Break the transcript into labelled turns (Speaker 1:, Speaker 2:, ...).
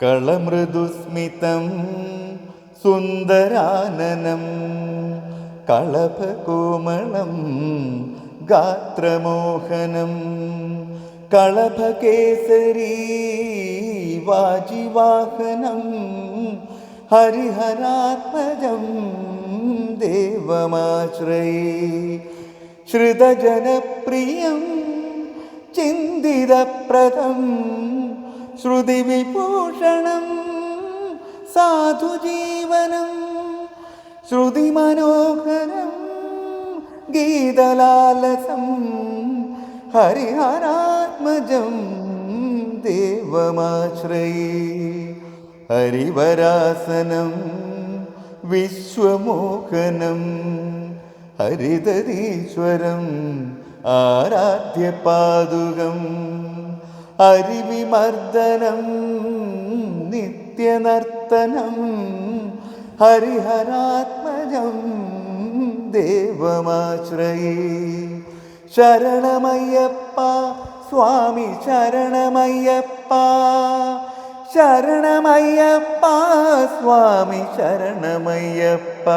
Speaker 1: കളമൃദുസ്മിതം സുന്ദരാനനം കളഭകോമളം ഗാത്രമോഹനം കളഭകേസരീ വാജിവാഹനം ഹരിഹരാത്മജം ദേവമാശ്രയേ. ശ്രുതജനപ്രിയം ചിന്തിതപ്രദം ശ്രുതിവിഭൂഷണം സാധുജീവനം ശ്രുതിമനോഹരം ഗീതലാലസം ഹരിഹരാത്മജം ദേവമാശ്രയേ ഹരിവരാസനം വിശ്വമോഹനം ഹരിതരീശ്വരം ആരാധ്യപാദുകം ഹരിവിമർദ്ദനം നിത്യനർത്തനം ഹരിഹരാത്മജം ദേവമാശ്രയേ. ശരണമയ്യപ്പ സ്വാമി ശരണമയ്യപ്പ ശരണമയ്യപ്പ സ്വാമി ശരണമയ്യപ്പ.